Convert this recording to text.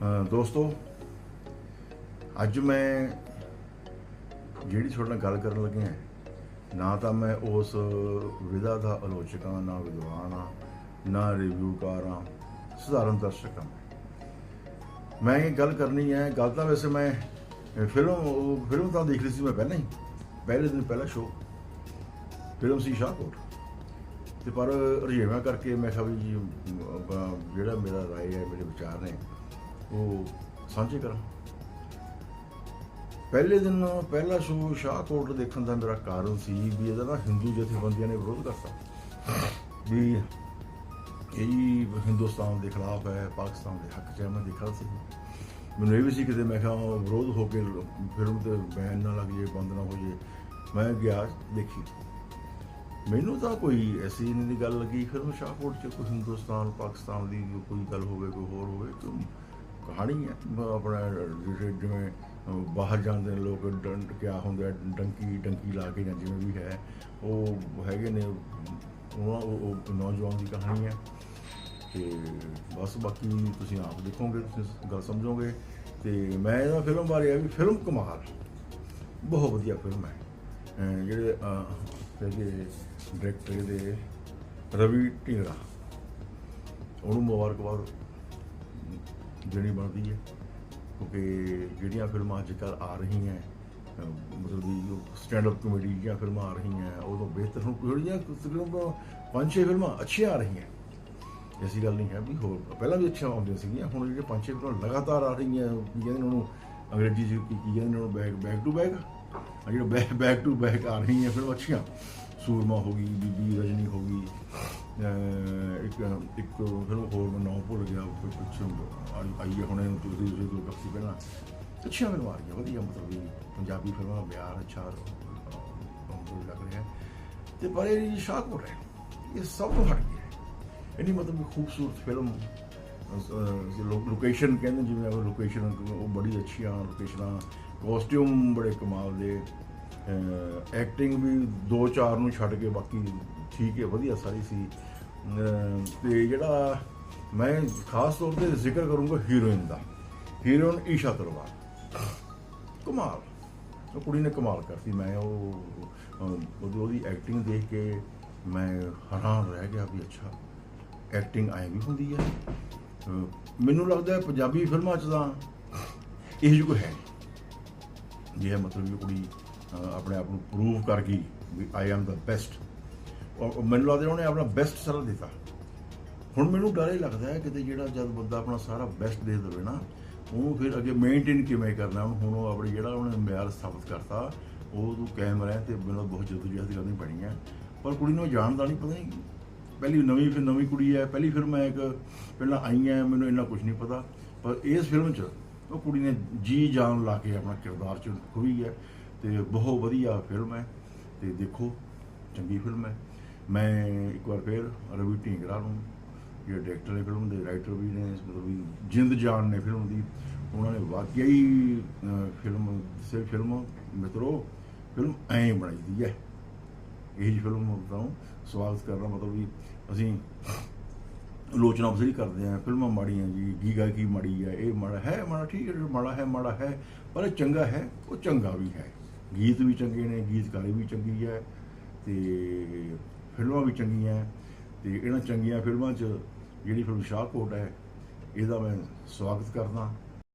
ਦੋਸਤੋ, ਅੱਜ ਮੈਂ ਜਿਹੜੀ ਤੁਹਾਡੇ ਨਾਲ ਗੱਲ ਕਰਨ ਲੱਗਿਆ ਨਾ ਤਾਂ ਮੈਂ ਉਸ ਵਿਧਾ ਦਾ ਆਲੋਚਕ ਹਾਂ, ਨਾ ਵਿਦਵਾਨ ਹਾਂ, ਨਾ ਰਿਵਿਊਕਾਰ ਹਾਂ, ਸਧਾਰਨ ਦਰਸ਼ਕ ਹਾਂ ਮੈਂ। ਇਹ ਗੱਲ ਕਰਨੀ ਹੈ, ਗੱਲ ਤਾਂ ਵੈਸੇ ਮੈਂ ਫਿਲਮ, ਉਹ ਫਿਲਮ ਤਾਂ ਦੇਖ ਲਈ ਸੀ ਮੈਂ ਪਹਿਲਾਂ ਹੀ, ਪਹਿਲੇ ਦਿਨ ਪਹਿਲਾ ਸ਼ੋਅ ਫਿਲਮ ਸੀ ਸ਼ਾਹਕੋਟ। ਤੇ ਪਰ ਰਜੇਵਾਂ ਕਰਕੇ ਮੈਂ ਕਿਹਾ ਵੀ ਜਿਹੜਾ ਮੇਰਾ ਰਾਏ ਹੈ, ਮੇਰੇ ਵਿਚਾਰ ਨੇ ਉਹ ਸਾਂਝੇ ਕਰਾਂ। ਪਹਿਲੇ ਦਿਨ ਪਹਿਲਾ ਸ਼ੋਅ ਸ਼ਾਹਕੋਟ ਦੇਖਣ ਦਾ ਮੇਰਾ ਕਾਰਨ ਸੀ ਵੀ ਇਹਦਾ ਨਾ ਹਿੰਦੂ ਜਥੇਬੰਦੀਆਂ ਨੇ ਵਿਰੋਧ ਕਰਤਾ। ਵੀ ਇਹ ਹਿੰਦੁਸਤਾਨ ਦੇ ਖਿਲਾਫ ਹੈ, ਪਾਕਿਸਤਾਨ ਦੇ ਹੱਕ 'ਚ ਹੈ, ਮੈਂ ਦੇਖਾ ਸੀ। ਮੈਨੂੰ ਇਹ ਵੀ ਸੀ ਕਿਤੇ, ਮੈਂ ਕਿਹਾ ਵਿਰੋਧ ਹੋ ਕੇ ਫਿਲਮ ਤੇ ਬੈਨ ਨਾ ਲੱਗ ਜੇ ਬੰਦ ਨਾ ਹੋ ਜੇ ਮੈਂ ਗਿਆ, ਦੇਖੀ। ਮੈਨੂੰ ਤਾਂ ਕੋਈ ਐਸੀ ਨਹੀਂ ਦੀ ਗੱਲ ਲੱਗੀ ਫਿਰ ਉਹ ਸ਼ਾਹਕੋਟ ਚ ਕੋਈ ਹਿੰਦੁਸਤਾਨ, ਪਾਕਿਸਤਾਨ ਦੀ ਕੋਈ ਗੱਲ ਹੋਵੇ, ਕੋਈ ਹੋਰ ਹੋਵੇ, ਕਿਉਂ ਕਹਾਣੀ ਹੈ। ਆਪਣਾ ਜਿਹੜੇ ਜਿਵੇਂ ਬਾਹਰ ਜਾਂਦੇ ਨੇ ਲੋਕ ਡੰਡ ਕਿਆ ਹੁੰਦਾ ਹੈ, ਡੰਕੀ ਡੰਕੀ ਲਾ ਕੇ ਜਾਂ ਜਿਵੇਂ ਵੀ ਹੈ ਉਹ ਹੈਗੇ ਨੇ ਉਹ ਉਹ- ਨੌਜਵਾਨ ਦੀ ਕਹਾਣੀ ਹੈ। ਤੇ ਬਸ ਬਾਕੀ ਤੁਸੀਂ ਆਪ ਦੇਖੋਗੇ ਤੁਸੀਂ ਗੱਲ ਸਮਝੋਗੇ। ਤੇ ਮੈਂ ਇਹਦਾ ਫਿਲਮ ਬਾਰੇ ਆ ਵੀ ਫਿਲਮ ਕਮਾਲ ਬਹੁਤ ਵਧੀਆ ਫਿਲਮ ਹੈ। ਅਹ ਜਿਹੜੇ ਅਹ, ਡਾਇਰੈਕਟਰ ਦੇ ਰਵੀ ਢਿੰਗੜਾ ਉਹਨੂੰ ਮੁਬਾਰਕਬਾਦ। ਦੇਣੀ ਬਣਦੀ ਹੈ। ਕਿਉਂਕਿ ਜਿਹੜੀਆਂ ਫਿਲਮਾਂ ਅੱਜ ਕੱਲ੍ਹ ਆ ਰਹੀਆਂ ਮਤਲਬ ਵੀ ਸਟੈਂਡ ਅਪ ਕਮੇਡੀ ਦੀਆਂ ਫਿਲਮਾਂ ਆ ਰਹੀਆਂ ਉਹ ਤੋਂ ਬਿਹਤਰ ਹੁਣ ਜਿਹੜੀਆਂ ਤਕਰੀਬਨ ਪੰਜ ਛੇ ਫਿਲਮਾਂ ਅੱਛੀਆਂ ਆ ਰਹੀਆਂ ਐਸੀ ਗੱਲ ਨਹੀਂ ਹੈ ਵੀ ਹੋਰ, ਪਹਿਲਾਂ ਵੀ ਅੱਛੀਆਂ ਆਉਂਦੀਆਂ ਸੀਗੀਆਂ, ਹੁਣ ਜਿਹੜੇ ਪੰਜ ਛੇ ਫਿਲਮਾਂ ਲਗਾਤਾਰ ਆ ਰਹੀਆਂ ਕੀ ਕਹਿੰਦੇ ਨੇ ਉਹਨੂੰ, ਅੰਗਰੇਜ਼ੀ ਚ ਕੀ ਕੀ ਕਹਿੰਦੇ ਨੇ ਉਹਨੂੰ ਬੈਕ ਬੈਕ ਟੂ ਬੈਕ ਜਿਹੜਾ ਬੈਕ ਬੈਕ ਟੂ ਬੈਕ ਆ ਰਹੀਆਂ ਫਿਲਮਾਂ ਅੱਛੀਆਂ। ਸੂਰਮਾ ਹੋ ਗਈ, ਬੀਬੀ ਰਜਨੀ ਹੋ ਗਈ ਇੱਕ ਇੱਕ ਫਿਲਮ ਹੋਰ ਮੈਂ ਨਾਮ ਭੁੱਲ ਗਿਆ ਉਹ ਪਿੱਛੋਂ ਆਈ- ਆਈ ਹੈ ਹੁਣੇ ਤੁਸੀਂ ਤੁਸੀਂ ਦੋ ਹਫ਼ਤੇ ਪਹਿਲਾਂ। ਅੱਛੀਆਂ ਫਿਲਮਾਂ ਆ ਰਹੀਆਂ ਵਧੀਆ ਮਤਲਬ ਵੀ ਪੰਜਾਬੀ ਫਿਲਮਾਂ ਬਿਆਰ ਅੱਛਾ ਲੱਗ ਰਿਹਾ। ਹੈ। ਤੇ ਪਰ ਇਹ ਜਿਹੜੀ ਸ਼ਾਹਕੋਟ ਹੈ ਇਹ ਸਭ ਤੋਂ ਹਟ ਗਿਆ ਹੈ ਇੰਨੀ ਮਤਲਬ ਕਿ ਖੂਬਸੂਰਤ ਫਿਲਮ ਲੋਕੇਸ਼ਨ ਕਹਿੰਦੇ ਜਿਵੇਂ ਉਹ ਲੋਕੇਸ਼ਨ ਉਹ ਬੜੀ ਅੱਛੀਆਂ ਲੋਕੇਸ਼ਨਾਂ ਕਾਸਟਿਊਮ ਬੜੇ ਕਮਾਲ ਦੇ। ਐਕਟਿੰਗ ਵੀ ਦੋ ਚਾਰ ਨੂੰ ਛੱਡ ਕੇ ਬਾਕੀ ਠੀਕ ਹੈ ਵਧੀਆ ਸਾਰੀ ਸੀ। ਅਹ, ਤੇ ਜਿਹੜਾ ਮੈਂ ਖਾਸ ਤੌਰ ਤੇ ਜ਼ਿਕਰ ਕਰੂੰਗਾ ਹੀਰੋਇਨ ਦਾ। ਹੀਰੋਇਨ ਈਸ਼ਾ ਤਲਵਾਰ। ਕਮਾਲ। ਉਹ ਕੁੜੀ ਨੇ ਕਮਾਲ ਕਰਤੀ। ਮੈਂ ਉਹ ਉਹਦੀ ਐਕਟਿੰਗ ਦੇਖ ਕੇ ਮੈਂ ਹੈਰਾਨ ਰਹਿ ਗਿਆ ਵੀ ਅੱਛਾ ਐਕਟਿੰਗ ਐਂ ਵੀ ਹੁੰਦੀ ਹੈ ਮੈਨੂੰ ਲੱਗਦਾ ਹੈ ਪੰਜਾਬੀ ਫਿਲਮਾਂ 'ਚ ਤਾਂ ਇਹ ਜਿਹੀ ਕੋਈ ਹੈ ਨਹੀਂ। ਇਹ ਮਤਲਬ ਵੀ ਕੁੜੀ ਆਪਣੇ ਆਪ ਨੂੰ ਪ੍ਰੂਵ ਕਰ ਗਈ ਵੀ ਆਈ ਐਮ ਦਾ ਬੈਸਟ ਔਰ ਮੈਨੂੰ ਲੱਗਦਾ ਉਹਨੇ ਆਪਣਾ ਬੈਸਟ ਸਾਰਾ ਦਿੱਤਾ। ਹੁਣ ਮੈਨੂੰ ਡਰ ਹੀ ਲੱਗਦਾ ਹੈ ਕਿਤੇ ਜਿਹੜਾ ਜਦ ਬੰਦਾ ਆਪਣਾ ਸਾਰਾ ਬੈਸਟ ਦੇ ਦੇਵੇ ਨਾ, ਉਹਨੂੰ ਫਿਰ ਅੱਗੇ ਮੇਨਟੇਨ ਕਿਵੇਂ ਕਰਨਾ ਉਹਨੂੰ ਹੁਣ ਉਹ ਆਪਣੇ ਜਿਹੜਾ ਉਹਨੇ ਮਿਆਰ ਸਥਾਪਿਤ ਕਰਤਾ, ਉਹ ਤੋਂ ਕਾਇਮ ਰਹਿ ਤੇ ਮੈਨੂੰ ਬਹੁਤ ਜਦੋਜਹਿਦ ਕਰਨੀ ਪੈਣੀ ਹੈ। ਪਰ ਕੁੜੀ ਨੂੰ ਜਾਣਦਾ ਨਹੀਂ, ਪਤਾ ਨਹੀਂ, ਪਹਿਲੀ ਨਵੀਂ ਫਿਰ ਨਵੀਂ ਕੁੜੀ ਹੈ, ਪਹਿਲੀ ਫਿਲਮ ਮੈਂ ਇੱਕ ਪਹਿਲਾਂ ਆਈ ਹੈ, ਮੈਨੂੰ ਇੰਨਾ ਕੁਝ ਨਹੀਂ ਪਤਾ। ਪਰ ਇਸ ਫਿਲਮ 'ਚ ਉਹ ਕੁੜੀ ਨੇ ਜੀ ਜਾਨ ਲਾ ਕੇ ਆਪਣਾ ਕਿਰਦਾਰ 'ਚ ਖੁਈ ਹੈ। ਤੇ ਬਹੁਤ ਵਧੀਆ ਫਿਲਮ ਹੈ ਤੇ ਦੇਖੋ, ਚੰਗੀ ਫਿਲਮ ਹੈ। ਮੈਂ ਇੱਕ ਵਾਰ ਫਿਰ ਰਵੀ ਢੀਂਗਰਾ ਨੂੰ, ਜਿਹੜੇ ਡਾਇਰੈਕਟਰ ਨੇ ਫਿਲਮ ਦੇ ਰਾਈਟਰ ਵੀ ਨੇ, ਮਤਲਬ ਵੀ ਜਿੰਦ ਜਾਨ ਨੇ ਫਿਲਮ ਦੀ, ਉਹਨਾਂ ਨੇ ਵਾਕਿਆ ਹੀ ਫਿਲਮ ਸੇ ਫਿਲਮ ਮਿੱਤਰੋ ਫਿਲਮ ਐਂ ਬਣਾਈ ਦੀ ਹੈ। ਇਹ ਜਿਹੀ ਫਿਲਮ ਦਾ ਸਵਾਗਤ ਕਰਨਾ, ਮਤਲਬ ਵੀ ਅਸੀਂ ਆਲੋਚਨਾ ਬਥੇਰੀ ਕਰਦੇ ਆ ਫਿਲਮਾਂ ਮਾੜੀਆਂ ਜੀ, ਗੀਗਾ ਕੀ ਮਾੜੀ ਹੈ, ਇਹ ਮਾੜਾ ਹੈ, ਮਾੜਾ ਠੀਕ ਹੈ, ਮਾੜਾ ਹੈ ਮਾੜਾ ਹੈ, ਪਰ ਇਹ ਚੰਗਾ ਹੈ, ਉਹ ਚੰਗਾ ਵੀ ਹੈ। ਗੀਤ ਵੀ ਚੰਗੇ ਨੇ, ਗੀਤਕਾਰੀ ਵੀ ਚੰਗੀ ਹੈ ਤੇ ਫਿਲਮਾਂ ਵੀ ਚੰਗੀਆਂ ਤੇ ਇਹਨਾਂ ਚੰਗੀਆਂ ਫਿਲਮਾਂ 'ਚ ਜਿਹੜੀ ਫਿਲਮ ਸ਼ਾਹਕੋਟ ਹੈ, ਇਹਦਾ ਮੈਂ ਸਵਾਗਤ ਕਰਦਾ।